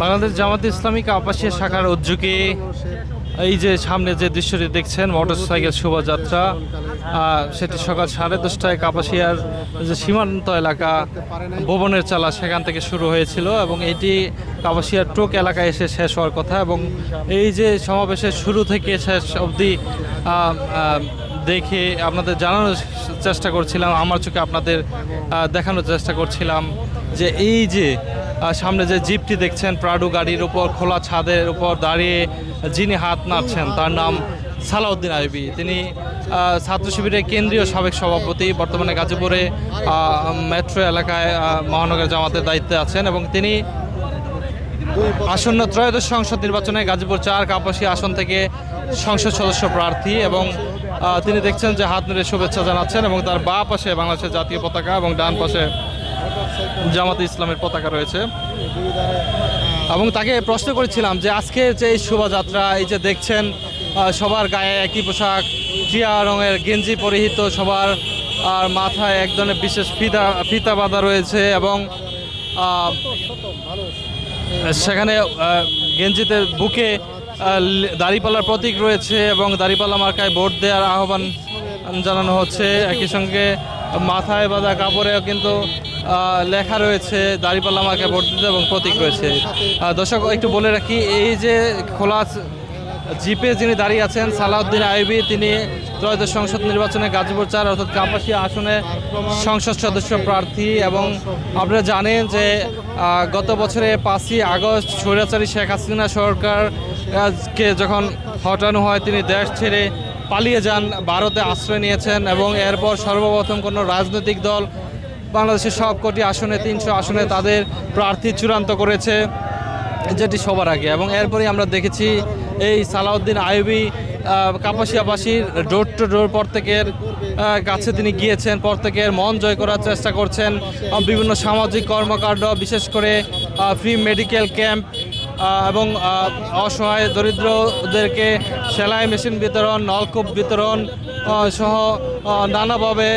বাংলাদেশ জামাত ইসলামী কাপাসিয়া শাখার উদ্যোগে এই যে সামনে যে দৃশ্যটি দেখছেন মোটরসাইকেল শোভাযাত্রা আহ, সেটি সকাল সাড়ে দশটায় কাপাসিয়ার যে সীমান্ত এলাকা ভবনের চালা সেখান থেকে শুরু হয়েছিল এবং এটি কাপাসিয়ার টোক এলাকায় এসে শেষ হওয়ার কথা এবং এই যে সমাবেশের শুরু থেকে শেষ অবধি দেখে আপনাদের জানানোর চেষ্টা করছিলাম আমার চোখে আপনাদের দেখানোর চেষ্টা করছিলাম যে এই যে সামনে যে জিপটি দেখছেন, প্রাডু গাড়ির উপর, খোলা ছাদের উপর দাঁড়িয়ে যিনি হাত নাড়ছেন, তার নাম সালাউদ্দিন আইবি। তিনি ছাত্র শিবিরের কেন্দ্রীয় সাবেক সভাপতি, বর্তমানে গাজীপুরে মেট্রো এলাকায় মহানগর জামাতের দায়িত্বে আছেন এবং তিনি আসন্ন ত্রয়োদশ সংসদ নির্বাচনে গাজীপুর চার কাপাসী আসন থেকে সংসদ সদস্য প্রার্থী এবং তিনি দেখছেন যে হাত নেড়ে শুভেচ্ছা জানাচ্ছেন এবং তার বা পাশে বাংলাদেশের জাতীয় পতাকা এবং ডান পাশে জামাতে ইসলামের পতাকা রয়েছে। এবং তাকে প্রশ্ন করেছিলাম যে আজকে যে এই শোভাযাত্রা, এই যে দেখছেন সবার গায়ে একই পোশাক টিয়া রঙের গেঞ্জি পরিহিত, সবার আর মাথায় এক ধরনের বিশেষ ফিতা ফিতা বাঁধা রয়েছে এবং সেখানে গেঞ্জিতে বুকে দাড়িপাল্লার প্রতীক রয়েছে এবং দাড়িপাল্লা মার্কায় ভোট দেওয়ার আহ্বান জানানো হচ্ছে। একই সঙ্গে মাথায় বাঁধা কাপড়েও কিন্তু লেখা রয়েছে দাড়িপাল্লা মার্কায় ভোট দিতে এবং প্রতীক রয়েছে। দর্শক একটু বলে রাখি এই যে খোলা জিপে যিনি দাঁড়িয়ে আছেন সালাউদ্দিন আইবি তিনি ত্রয়োদশ সংসদ নির্বাচনে গাজীপুর চার অর্থাৎ কাপাসিয়া আসনে সংসদ সদস্য প্রার্থী এবং আপনারা জানেন যে গত বছরে পাঁচই আগস্ট স্বৈরাচারী শেখ হাসিনা সরকার আহ, কে যখন হটানো হয় তিনি দেশ ছেড়ে পালিয়ে যান ভারতে আশ্রয় নিয়েছেন এবং এরপর সর্বপ্রথম কোনো রাজনৈতিক দল বাংলাদেশের সবকটি আসনে, তিনশো আসনে তাদের প্রার্থী চূড়ান্ত করেছে, যেটি সবার আগে। এবং এরপরেই আমরা দেখেছি এই সালাউদ্দিন আইবি কাপাসিয়াবাসীর ডোর টু ডোর প্রত্যেকের কাছে তিনি গিয়েছেন, প্রত্যেকের মন জয় করার চেষ্টা করছেন। বিভিন্ন সামাজিক কর্মকাণ্ড, বিশেষ করে ফ্রি মেডিকেল ক্যাম্প এবং অসহায় দরিদ্রদেরকে সেলাই মেশিন বিতরণ, নলকূপ বিতরণ সহ নানাভাবে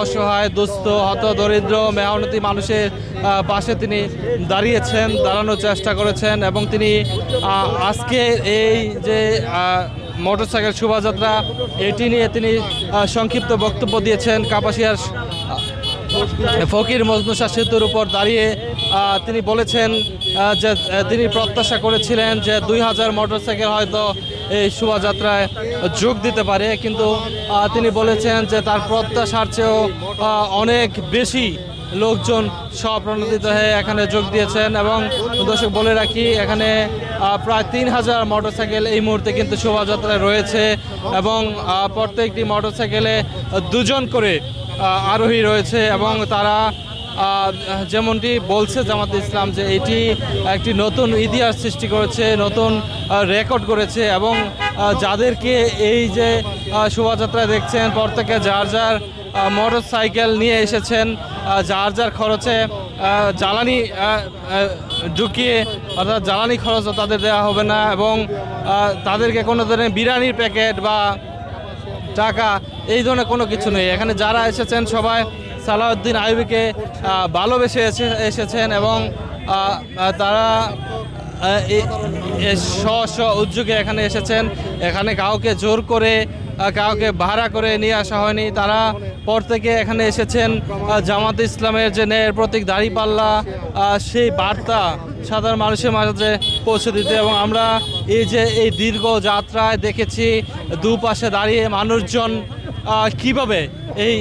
অসহায়, দুস্থ, হত, দরিদ্র, মেহনতি মানুষের পাশে তিনি দাঁড়িয়েছেন, দাঁড়ানোর চেষ্টা করেছেন এবং তিনি আজকে এই যে মোটরসাইকেল শোভাযাত্রা, এটি নিয়ে তিনি সংক্ষিপ্ত বক্তব্য দিয়েছেন। কাপাসিয়ার ফকির মজনুসা সেতুর উপর দাঁড়িয়ে তিনি বলেছেন যে তিনি প্রত্যাশা করেছিলেন যে দুই হাজার মোটরসাইকেল হয়তো এই শোভাযাত্রায় যোগ দিতে পারে। কিন্তু তিনি বলেছেন যে তার প্রত্যাশার চেয়েও অনেক বেশি লোকজন স্বপ্রণোদিত হয়ে এখানে যোগ দিয়েছেন এবং দর্শক বলে রাখি, এখানে প্রায় তিন হাজার মোটরসাইকেল এই মুহূর্তে কিন্তু শোভাযাত্রায় রয়েছে এবং প্রত্যেকটি মোটরসাইকেলে দুজন করে আরোহী রয়েছে এবং তারা যেমনটি বলছে জামাত ইসলাম যে এটি একটি নতুন ইতিহাস সৃষ্টি করেছে, নতুন রেকর্ড করেছে এবং যাদেরকে এই যে শোভাযাত্রা দেখছেন, প্রত্যেকে যার যার মোটর সাইকেল নিয়ে এসেছেন যার যার খরচে জ্বালানি ঢুকিয়ে, অর্থাৎ জ্বালানি খরচও তাদের দেওয়া হবে না এবং তাদেরকে কোনো ধরনের বিরিয়ানির প্যাকেট বা টাকা, এই ধরনের কোনো কিছু নেই। এখানে যারা এসেছেন সবাই সালাউদ্দিন আইবিকে ভালোবেসে এসে- এসেছেন এবং তারা স্ব স্ব উদ্যোগে এখানে এসেছেন। এখানে কাউকে জোর করে কাউকে ভাড়া করে নিয়ে আসা হয়নি। তারা পর থেকে এখানে এসেছেন। জামাত ইসলামের যে ন্যায়ের প্রতীক দাঁড়িপাল্লা সেই বার্তা সাধারণ মানুষের মাঝে পৌঁছে দিতে। এবং আমরা এই যে, এই দীর্ঘ যাত্রায় দেখেছি, দুপাশে দাঁড়িয়ে মানুষজন কীভাবে এই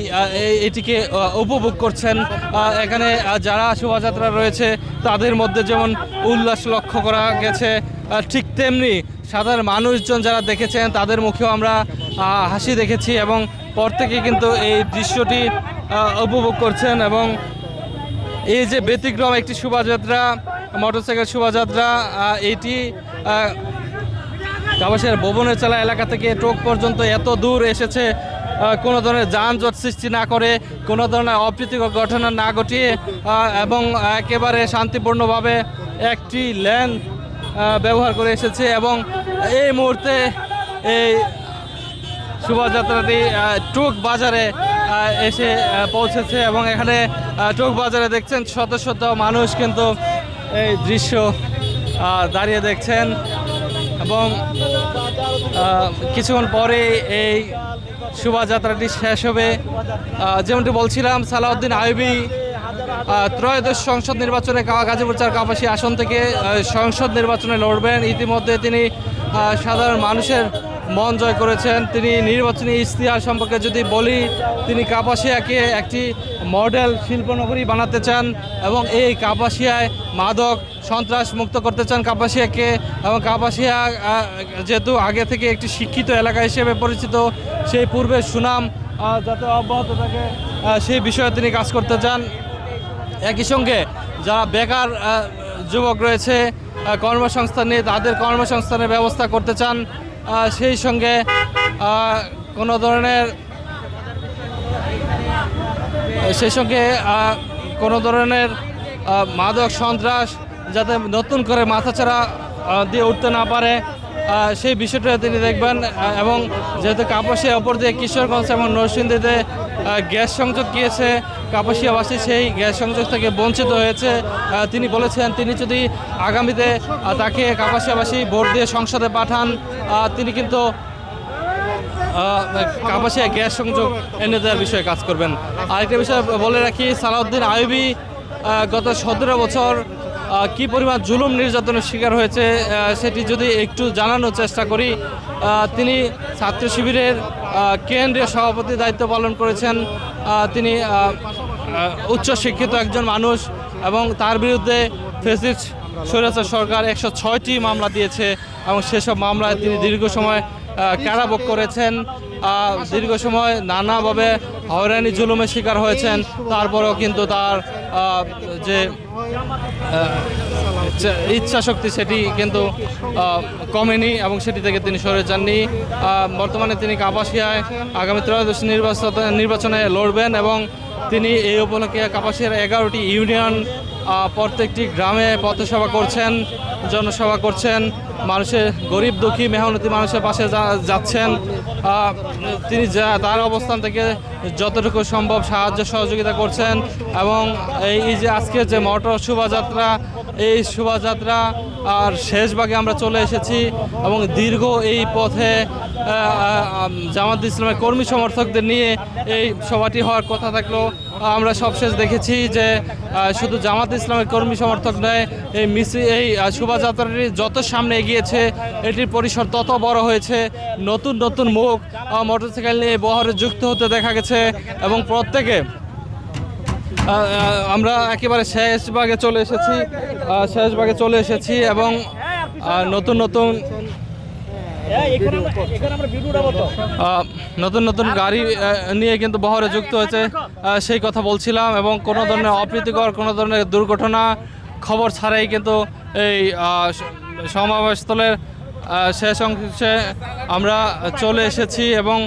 এটিকে উপভোগ করছেন? এখানে যারা শোভাযাত্রা রয়েছে, তাদের মধ্যে যেমন উল্লাস লক্ষ্য করা গেছে ঠিক তেমনি সাধারণ মানুষজন যারা দেখেছেন, তাদের মুখেও আমরা হাসি দেখেছি এবং পর থেকে কিন্তু এই দৃশ্যটি উপভোগ করছেন এবং এই যে ব্যতিক্রম একটি শোভাযাত্রা, মোটরসাইকেল শোভাযাত্রা এটি কাবাসের ভবনের চালা এলাকা থেকে টোক পর্যন্ত এত দূর এসেছে। কোনো ধরনের যানজট সৃষ্টি না করে, কোনো ধরনের অপ্রীতিকর ঘটনা না ঘটিয়ে এবং একেবারে শান্তিপূর্ণভাবে একটি ল্যান ব্যবহার করে এসেছে এবং এই মুহূর্তে এই শোভাযাত্রাটি টুক বাজারে এসে পৌঁছেছে এবং এখানে টুক বাজারে দেখছেন শত শত মানুষ কিন্তু এই দৃশ্য দাঁড়িয়ে দেখছেন এবং কিছুক্ষণ পরে এই শোভাযাত্রাটি শেষ হবে। যেমনটি বলছিলাম, সালাউদ্দিন আইবি ত্রয়োদশ সংসদ নির্বাচনে গাজীপুর চার কাপাসী আসন থেকে সংসদ নির্বাচনে লড়বেন। ইতিমধ্যে তিনি সাধারণ মানুষের মন জয় করেছেন। তিনি নির্বাচনী ইশতেহার সম্পর্কে যদি বলি, তিনি কাপাসিয়াকে একটি মডেল শিল্পনগরী বানাতে চান এবং এই কাপাসিয়ায় মাদক সন্ত্রাস মুক্ত করতে চান কাপাসিয়াকে এবং কাপাসিয়া যেহেতু আগে থেকে একটি শিক্ষিত এলাকা হিসেবে পরিচিত, সেই পূর্বে সুনাম যাতে অব্যাহত থাকে সেই বিষয়ে তিনি কাজ করতে চান। একই সঙ্গে যারা বেকার যুবক রয়েছে কর্মসংস্থান নিয়ে তাদের কর্মসংস্থানের ব্যবস্থা করতে চান সেই সঙ্গে কোনো ধরনের সেই সঙ্গে কোনো ধরনের মাদক সন্ত্রাস যাতে নতুন করে মাথাচাড়া আহ, দিয়ে উঠতে না পারে সেই বিষয়টা তিনি দেখবেন এবং যেহেতু কাপাসিয়া ওপর দিয়ে কিশোরগঞ্জ এবং নরসিংদীতে গ্যাস সংযোগ গিয়েছে কাপাসিয়াবাসী সেই গ্যাস সংযোগ থেকে বঞ্চিত হয়েছে। তিনি বলেছেন, তিনি যদি আগামীতে তাকে কাপাসিয়াবাসী ভোট দিয়ে সংসদে পাঠান তিনি কিন্তু কাপাসিয়া গ্যাস সংযোগ এনে দেওয়ার বিষয়ে কাজ করবেন। আরেকটা বিষয় বলে রাখি, সালাউদ্দিন আইবি গত সতেরো বছর কি পরিমাণ জুলুম নির্যাতনের শিকার হয়েছে সেটি যদি একটু জানানোর চেষ্টা করি তিনি ছাত্র শিবিরের কেন্দ্রীয় সভাপতি দায়িত্ব পালন করেছেন তিনি উচ্চ শিক্ষিত একজন মানুষ এবং তার বিরুদ্ধে ফেসিস স্বৈরাচার সরকার একশো ছয়টি মামলা দিয়েছে এবং সেসব মামলায় তিনি দীর্ঘ সময় কারাভোগ করেছেন। দীর্ঘ সময় নানাভাবে হয়রানি, জুলুমের শিকার হয়েছেন। তারপরেও কিন্তু তার যে ইচ্ছা শক্তি সেটি কিন্তু কমেনি এবং সেটি থেকে তিনি সরে যাননি। বর্তমানে তিনি কাপাসিয়ায় আগামী ত্রয়োদশ নির্বাচন, নির্বাচনে লড়বেন এবং তিনি এই উপলক্ষে কাপাসিয়ার এগারোটি ইউনিয়ন প্রত্যেকটি গ্রামে পথসভা করছেন, জনসভা করছেন, মানুষের গরিব দুঃখী, মেহনতি মানুষের পাশে যাচ্ছেন। তিনি যা তার অবস্থান থেকে যতটুকু সম্ভব সাহায্য সহযোগিতা করছেন এবং এই যে আজকে যে মটর শোভাযাত্রা এই শোভাযাত্রা আর শেষ ভাগে আমরা চলে এসেছি এবং দীর্ঘ এই পথে জামাত ইসলামের কর্মী সমর্থকদের নিয়ে এই সভাটি হওয়ার কথা থাকল। আমরা সবশেষ দেখেছি যে শুধু জামাত ইসলামের কর্মী সমর্থক নয়, এই মিছিল এই শোভাযাত্রাটি যত সামনে এগিয়েছে, এটির পরিসর তত বড় হয়েছে। নতুন নতুন মুখ মোটরসাইকেল নিয়ে বহরে যুক্ত হতে দেখা গেছে এবং প্রত্যেকে আমরা একেবারে শেষ ভাগে চলে এসেছি আহ, শেষ ভাগে চলে এসেছি এবং নতুন নতুন নতুন নতুন গাড়ি নিয়ে কিন্তু বহরে যুক্ত হয়েছে। সেই কথা বলছিলাম এবং কোনো ধরনের অপ্রীতিকর কোনো ধরনের দুর্ঘটনা খবর ছাড়াই কিন্তু এই সমাবেশস্থলের শেষ অংশে আমরা চলে এসেছি এবং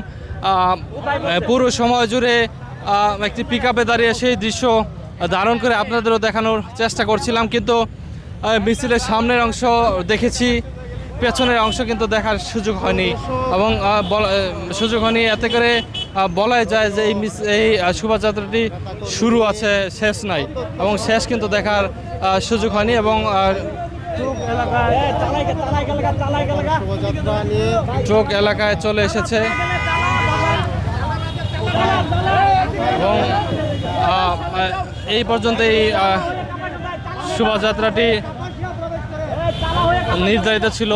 পুরো সময় জুড়ে একটি পিক আপে দাঁড়িয়ে সেই দৃশ্য ধারণ করে আপনাদেরও দেখানোর চেষ্টা করছিলাম, কিন্তু মিছিলের সামনের অংশ দেখেছি, পেছনের অংশ কিন্তু দেখার সুযোগ হয়নি এবং সুযোগ হয়নি। এতে করে বলাই যায় যে এই এই শোভাযাত্রাটি শুরু আছে, শেষ নাই এবং শেষ কিন্তু দেখার সুযোগ হয়নি এবং চোখ এলাকায় চলে এসেছে। এবং এই পর্যন্ত এই শোভাযাত্রাটি নির্ধারিত ছিল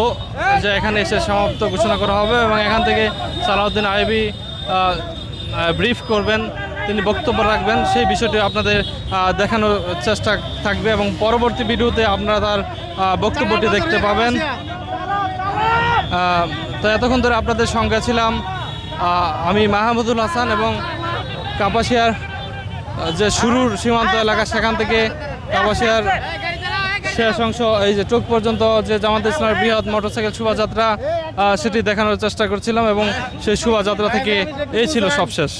যে এখানে এসে সমাপ্ত ঘোষণা করা হবে এবং এখান থেকে সালাউদ্দিন আইবি ব্রিফ করবেন, তিনি বক্তব্য রাখবেন, সেই বিষয়টি আপনাদের দেখানোর চেষ্টা থাকবে এবং পরবর্তী ভিডিওতে আপনারা তার বক্তব্যটি দেখতে পাবেন। তো এতক্ষণ ধরে আপনাদের সঙ্গে ছিলাম আমি মাহমুদুল হাসান এবং কাপাসিয়ার যে শুরুর সীমান্ত এলাকা, সেখান থেকে কাপাসিয়ার শেষ অংশ, এই যে চোখ পর্যন্ত যে জামাত ইসলামের বৃহৎ মোটরসাইকেল শোভাযাত্রা সেটি দেখানোর চেষ্টা করছিলাম এবং সেই শোভাযাত্রা থেকে এই ছিল সবশেষ।